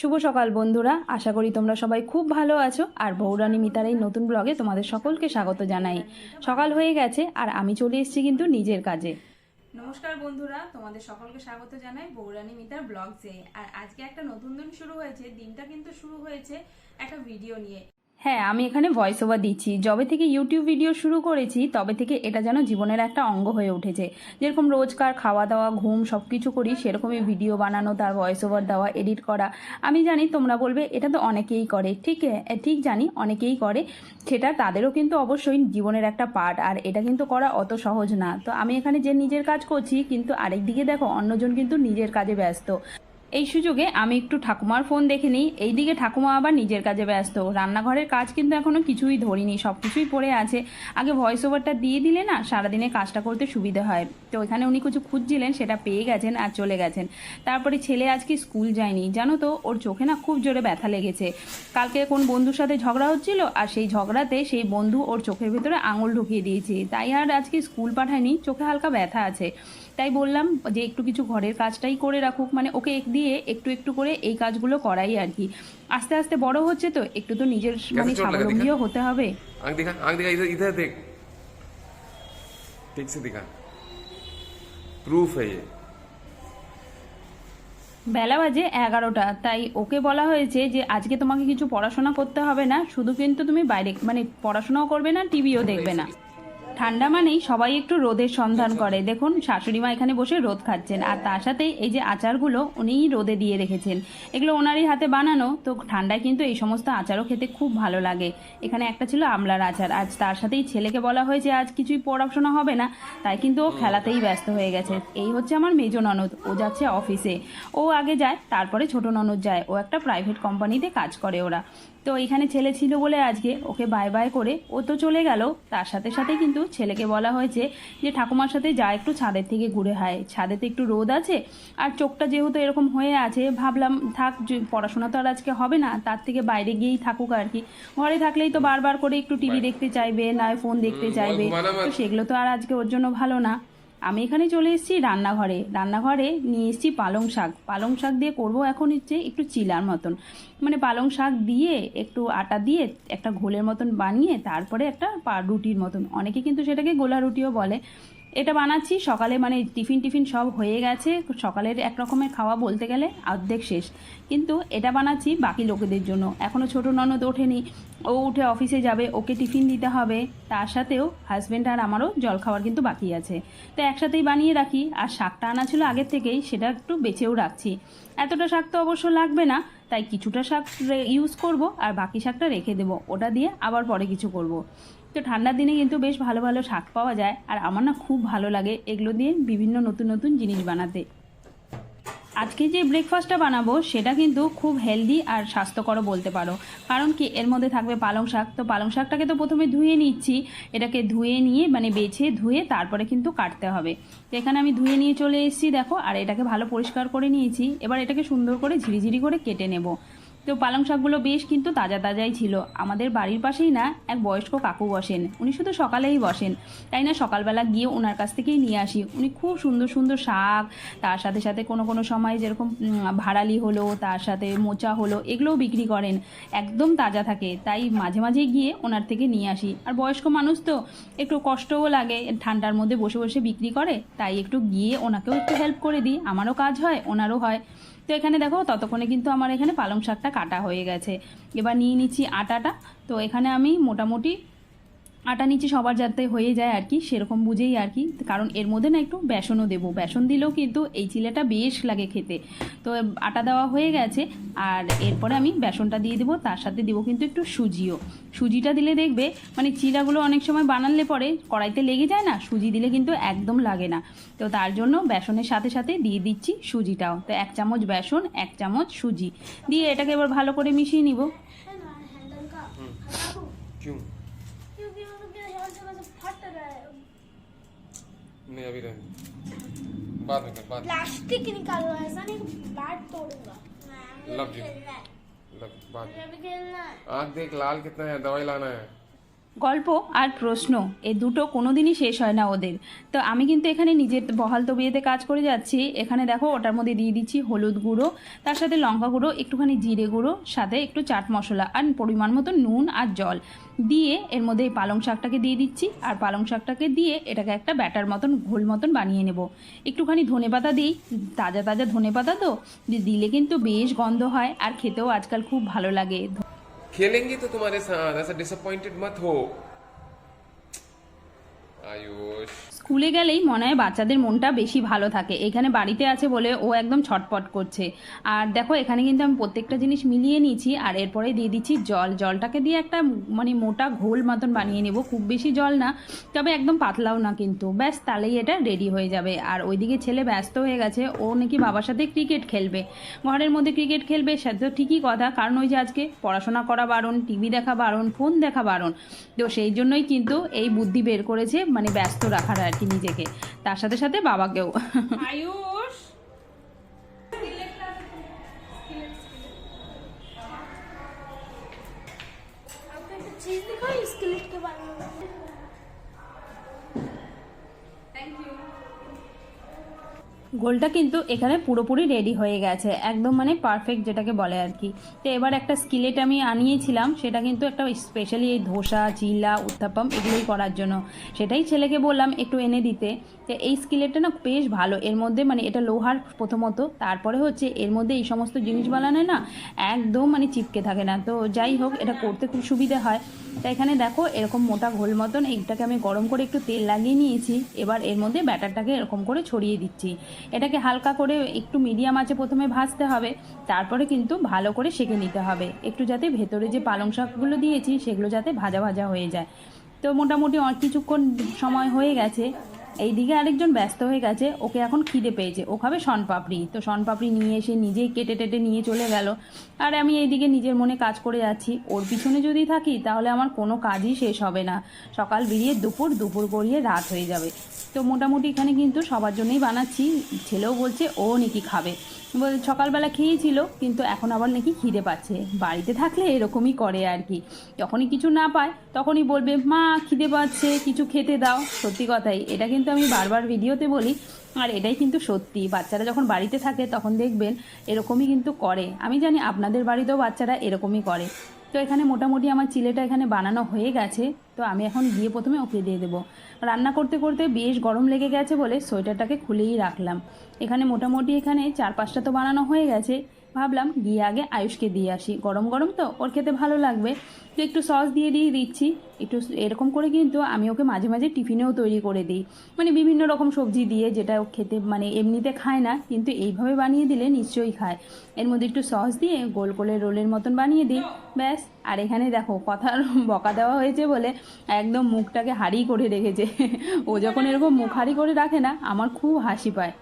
শুভ সকাল, বন্ধুরা। আশা করি তোমরা সবাই খুব ভালো আছো। আর বৌরানী মিতার এই নতুন ব্লগে তোমাদের সকলকে স্বাগত জানাই। সকাল হয়ে গেছে, আর আমি চলে এসেছি কিন্তু নিজের কাজে। নমস্কার, বন্ধুরা। তোমাদের সকলকে স্বাগত জানাই বৌরানী মিতার ব্লগসে আর আজকে একটা নতুন দিন শুরু হয়েছে। দিনটা কিন্তু শুরু হয়েছে একটা ভিডিও নিয়ে। হ্যাঁ আমি এখানে ভয়েস ওভার দিচ্ছি। যবে থেকে ইউটিউব ভিডিও শুরু করেছি, তবে থেকে এটা যেন জীবনের একটা অঙ্গ হয়ে উঠেছে। যেরকম রোজকার খাওয়া দাওয়া ঘুম সব কিছু করি, সেরকমই ভিডিও বানানো, তার ভয়েস ওভার দেওয়া এডিট করা। আমি জানি তোমরা বলবে, এটা তো অনেকেই করে। ঠিক ঠিক জানি, অনেকেই করে। সেটা তাদেরও কিন্তু অবশ্যই জীবনের একটা পার্ট আর এটা কিন্তু করা অত সহজ না। তো আমি এখানে যে নিজের কাজ করছি, কিন্তু আরেকদিকে দেখো, অন্যজন কিন্তু নিজের কাজে ব্যস্ত। এই সুযোগে আমি একটু ঠাকুমার ফোন দেখে নিই। এইদিকে ঠাকুমা আবার নিজের কাজে ব্যস্ত। রান্নাঘরের কাজ কিন্তু এখনও কিছুই ধরিনি সব কিছুই পড়ে আছে। আগে ভয়েস ওভারটা দিয়ে দিলে না সারাদিনে কাজটা করতে সুবিধা হয়। তো এখানে উনি কিছু খুঁজছিলেন, সেটা পেয়ে গেছেন আর চলে গেছেন। তারপরে ছেলে আজকে স্কুল যায়নি। জানো তো, ওর চোখে না খুব জোরে ব্যথা লেগেছে। কালকে কোন বন্ধুর সাথে ঝগড়া হচ্ছিল আর সেই ঝগড়াতে সেই বন্ধু ওর চোখের ভিতরে আঙুল ঢুকিয়ে দিয়েছে। তাই আর আজকে স্কুল পাঠায়নি, চোখে হালকা ব্যথা আছে। তাই বললাম যে একটু কিছু ঘরের কাজটাই করে রাখুক মানে ওকে এক দিয়ে একটু একটু করে এই কাজগুলো করাই আর কি আস্তে আস্তে বড় হচ্ছে তো একটু তো নিজের মানে চোট লাগা দিখা? স্বাবলম্বীও হতে হবে आंख दिखा आंख दिखा इधर इधर देख ठीक से दिखा प्रूफ है ये বেলা বাজে এগারোটা তাই ওকে বলা হয়েছে যে আজকে তোমাকে কিছু পড়াশোনা করতে হবে না শুধু কিন্তু তুমি বাইরে মানে পড়াশোনাও করবে না টিভিও দেখবে না ঠান্ডা মানেই সবাই একটু রোদের সন্ধান করে। দেখুন শাশুড়ি মা এখানে বসে রোদ খাচ্ছেন। আর তার সাথে এই যে আচারগুলো উনিই রোদে দিয়ে রেখেছেন। এগুলো ওনারই হাতে বানানো তো ঠান্ডায় কিন্তু এই সমস্ত আচারও খেতে খুব ভালো লাগে। এখানে একটা ছিল আমলার আচার। আজ তার সাথেই ছেলেকে বলা হয়েছে আজ কিছুই পড়াশোনা হবে না। তাই কিন্তু ও। খেলাতেই ব্যস্ত হয়ে গেছে। এই হচ্ছে আমার মেজ ননদ। ও যাচ্ছে অফিসে। ও আগে যায় তারপরে ছোট ননদ যায়। ও একটা প্রাইভেট কোম্পানিতে কাজ করে ওরা। তো এখানে ছেলে ছিল বলে আজকে ওকে বাই বাই করে ও তো চলে গেল। তার সাথে সাথে কিন্তু ছেলেকে বলা হয়েছে যে ঠাকুমার সাথে যা একটু ছাদের থেকে ঘুরে হায় ছাদেতে একটু রোদ আছে আর চোখটা যেহেতু এরকম হয়ে আছে ভাবলাম থাক যে পড়াশোনা তো আর আজকে হবে না তার থেকে বাইরে গিয়েই থাকুক আর কি। ঘরে থাকলেই তো বারবার করে একটু টিভি দেখতে চাইবে নয় ফোন দেখতে চাইবে। তো সেগুলো তো আর আজকে ওর জন্য ভালো না। আমি এখানে চলে এসেছি রান্নাঘরে। রান্নাঘরে নিয়ে এসেছি পালং শাক। পালং শাক দিয়ে করব এখন হচ্ছে একটু চিলার মতন। মানে পালং শাক দিয়ে একটু আটা দিয়ে একটা ঘোলের মতন বানিয়ে তারপরে একটা পা- রুটির মতন। অনেকে কিন্তু সেটাকে গোলা রুটিও বলে। এটা বানাচ্ছি, সকালে মানে টিফিন টিফিন সব হয়ে গেছে। সকালের এক রকমের খাওয়া বলতে গেলে অর্ধেক শেষ। কিন্তু এটা বানাচ্ছি বাকি লোকেদের জন্য। এখনও ছোট ননদ ওঠেনি। ও উঠে অফিসে যাবে, ওকে টিফিন দিতে হবে। তার সাথেও হাজব্যান্ড আর আমারও জল খাওয়ার কিন্তু বাকি আছে। তো একসাথেই বানিয়ে রাখি। আর শাকটা আনা ছিল আগের থেকেই, সেটা একটু বেছেও রাখছি। এতটা শাক তো অবশ্য লাগবে না, তাই কিছুটা শাক ইউজ করব আর বাকি শাকটা রেখে দেবো। ওটা দিয়ে আবার পরে কিছু করব। তো ঠান্ডার দিনে কিন্তু বেশ ভালো ভালো শাক পাওয়া যায়। আর আমার না খুব ভালো লাগে। এগুলো দিয়ে বিভিন্ন নতুন নতুন জিনিস বানাতে। আজকে যে ব্রেকফাস্টটা বানাবো, সেটা কিন্তু খুব হেলদি আর স্বাস্থ্যকরও বলতে পারো। কারণ কি, এর মধ্যে থাকবে পালং শাক। তো পালং শাকটাকে তো প্রথমে ধুয়ে নিচ্ছি। এটাকে ধুয়ে নিয়ে মানে বেছে ধুয়ে তারপরে কিন্তু কাটতে হবে। তো এখানে আমি ধুয়ে নিয়ে চলে এসেছি, দেখো। আর এটাকে ভালো পরিষ্কার করে নিয়েছি। এবার এটাকে সুন্দর করে ঝিরিঝিরি করে কেটে নেব। তো পালং শাকগুলো বেশ কিন্তু তাজা তাজাই ছিল। আমাদের বাড়ির পাশেই না এক বয়স্ক কাকু বসেন। উনি শুধু সকালেই বসেন। তাই না সকালবেলা গিয়ে ওনার কাছ থেকেই নিয়ে আসি। উনি খুব সুন্দর সুন্দর শাক, তার সাথে সাথে কোনো কোনো সময় যেরকম ভাড়ালি হলো, তার সাথে মোচা হলো, এগুলোও বিক্রি করেন। একদম তাজা থাকে। তাই মাঝে মাঝে গিয়ে ওনার থেকে নিয়ে আসি। আর বয়স্ক মানুষ তো একটু কষ্টও লাগে। ঠান্ডার মধ্যে বসে বসে বিক্রি করে। তাই একটু গিয়ে ওনাকেও একটু হেল্প করে দিই। আমারও কাজ হয়, ওনারও হয়। তো এখানে দেখো, ততক্ষণে কিন্তু আমার এখানে পালং শাকটা কাটা হয়ে গেছে। এবার নিয়ে নিচ্ছি আটাটা। তো এখানে আমি মোটামুটি আটা নিচে সবার যাতে হয়ে যায় আর কি সেরকম বুঝেই আর কি কারণ এর মধ্যে না একটু বেসনও দেবো বেসন দিলেও কিন্তু এই চিলেটা বেশ লাগে খেতে তো আটা দেওয়া হয়ে গেছে আর এরপরে আমি বেসনটা দিয়ে দেবো তার সাথে দেবো কিন্তু একটু সুজিও সুজিটা দিলে দেখবে মানে চিলাগুলো অনেক সময় বানালে পরে কড়াইতে লেগে যায় না সুজি দিলে কিন্তু একদম লাগে না তো তার জন্য বেসনের সাথে সাথে দিয়ে দিচ্ছি সুজিটাও তো এক চামচ বেসন এক চামচ সুজি দিয়ে এটাকে এবার ভালো করে মিশিয়ে নিব नहीं अभी रहने बाद में कर बाद। प्लास्टिक निकालो ऐसा नहीं बैट तोड़ूँगा। लव यू लव बाद में। आँख देख लाल कितना है दवाई लाना है। গল্প আর প্রশ্ন এই দুটো কোনো দিনই শেষ হয় না ওদের। তো আমি কিন্তু এখানে নিজের বহাল তবিয়েতে কাজ করে যাচ্ছি। এখানে দেখো ওটার মধ্যে দিয়ে দিচ্ছি হলুদ গুঁড়ো, তার সাথে লঙ্কা গুঁড়ো, একটুখানি জিরে গুঁড়ো, সাথে একটু চাট মশলা আর পরিমাণ মতো নুন আর জল। দিয়ে এর মধ্যে এই পালং শাকটাকে দিয়ে দিচ্ছি আর পালং শাকটাকে দিয়ে এটাকে একটা ব্যাটার মতন, ঘোল মতন বানিয়ে নেব। একটুখানি ধনে পাতা দিই, তাজা তাজা ধনে পাতা তো দিলে কিন্তু বেশ গন্ধ হয় আর খেতেও আজকাল খুব ভালো লাগে। खेलेंगे तो तुम्हारे साथ ऐसा डिसअपॉइंटेड मत हो। आयुष। স্কুলে গেলেই মনে হয় বাচ্চাদের মনটা বেশি ভালো থাকে। এখানে বাড়িতে আছে বলে ও একদম ছটপট করছে। আর দেখো, এখানে কিন্তু আমি প্রত্যেকটা জিনিস মিলিয়ে নিয়েছি আর এরপরে দিয়ে দিচ্ছি জল। জলটাকে দিয়ে একটা মানে মোটা ঘোল মতন বানিয়ে নেব। খুব বেশি জল না, তবে একদম পাতলাও না কিন্তু। ব্যাস, তাহলেই এটা রেডি হয়ে যাবে। আর ওইদিকে ছেলে ব্যস্ত হয়ে গেছে। ও নাকি বাবার সাথে ক্রিকেট খেলবে। ঘরের মধ্যে ক্রিকেট খেলবে, সে তো ঠিকই কথা। কারণ ওই যে আজকে পড়াশোনা করা বারণ টিভি দেখা বারণ ফোন দেখা বারণ। তো সেই জন্যই কিন্তু এই বুদ্ধি বের করেছে মানে ব্যস্ত রাখার আর কি নিজেকে। তার সাথে সাথে বাবাকেও। আয়ুষ! গোলটা কিন্তু এখানে পুরোপুরি রেডি হয়ে গেছে। একদম মানে পারফেক্ট যেটাকে বলে আর কি। তো এবার একটা স্কিলেট আমি আনিয়েছিলাম, সেটা কিন্তু একটা স্পেশালি এই ধোসা চিল্লা উত্তাপম এগুলোই করার জন্য। সেটাই ছেলেকে বললাম একটু এনে দিতে। তো এই স্কিলেটটা না বেশ ভালো। এর মধ্যে মানে এটা লোহার প্রথমত, তারপরে হচ্ছে এর মধ্যে এই সমস্ত জিনিস বানানো না একদম মানে চিপকে থাকে না। তো যাই হোক, এটা করতে খুব সুবিধে হয়। তা এখানে দেখো, এরকম মোটা ঘোল মতন এইটাকে আমি গরম করে একটু তেল লাগিয়ে নিয়েছি। এবার এর মধ্যে ব্যাটারটাকে এরকম করে ছড়িয়ে দিচ্ছি। এটাকে হালকা করে একটু মিডিয়াম আছে প্রথমে ভাজতে হবে, তারপরে কিন্তু ভালো করে সেঁকে নিতে হবে। একটু যাতে ভেতরে যে পালং শাকগুলো দিয়েছি, সেগুলো যাতে ভাজা ভাজা হয়ে যায়। তো মোটামুটি কিছুক্ষণ সময় হয়ে গেছে। এইদিকে আরেকজন ব্যস্ত হয়ে গেছে, ওকে এখন খিদে পেয়েছে। ও খাবে শনপাপড়ি। তো শনপাপড়ি নিয়ে এসে নিজেই কেটে টেটে নিয়ে চলে গেল। আর আমি এইদিকে নিজের মনে কাজ করে যাচ্ছি। ওর পিছনে যদি থাকি, তাহলে আমার কোনো কাজই শেষ হবে না। সকাল বেরিয়ে দুপুর দুপুর গড়িয়ে রাত হয়ে যাবে। তো মোটামুটি এখানে কিন্তু সবার জন্যই বানাচ্ছি। ছেলেও বলছে, ও নাকি খাবে। বল, সকালবেলা খেয়েছিল, কিন্তু এখন আবার নাকি খিদে পাচ্ছে। বাড়িতে থাকলে এরকমই করে আর কি। যখনই কিছু না পায়, তখনই বলবে, মা, খিদে পাচ্ছে, কিছু খেতে দাও। সত্যি কথাই, এটা কিন্তু আমি বারবার ভিডিওতে বলি, আর এটাই কিন্তু সত্যি। বাচ্চারা যখন বাড়িতে থাকে তখন দেখবেন এরকমই কিন্তু করে। আমি জানি আপনাদের বাড়িতেও বাচ্চারা এরকমই করে। তো এখানে মোটামুটি আমার চিলেটা এখানে বানানো হয়ে গেছে। তো আমি এখন গিয়ে প্রথমে ওকে দিয়ে দেবো। রান্না করতে করতে বেশ গরম লেগে গেছে বলে সোয়েটারটাকে খুলেই রাখলাম। এখানে মোটামুটি এখানে চার পাঁচটা তো বানানো হয়ে গেছে। ভাবলাম গিয়ে আগে আয়ুষকে দিয়ে আসি। গরম গরম তো, ওর খেতে ভালো লাগবে। তো একটু সস দিয়ে দিয়ে দিচ্ছি। একটু এরকম করে কিন্তু আমি ওকে মাঝে মাঝে টিফিনেও তৈরি করে দিই। মানে বিভিন্ন রকম সবজি দিয়ে যেটা ও খেতে মানে এমনিতে খায় না, কিন্তু এইভাবে বানিয়ে দিলে নিশ্চয়ই খায়। এর মধ্যে একটু সস দিয়ে গোল গোলে রোলের মতন বানিয়ে দিই। ব্যাস, আর এখানে দেখো কথার বকা দেওয়া হয়েছে বলে একদম মুখটাকে হাড়ি করে রেখেছে। ও যখন এরকম মুখ হাড়ি করে রাখে না, আমার খুব হাসি পায়।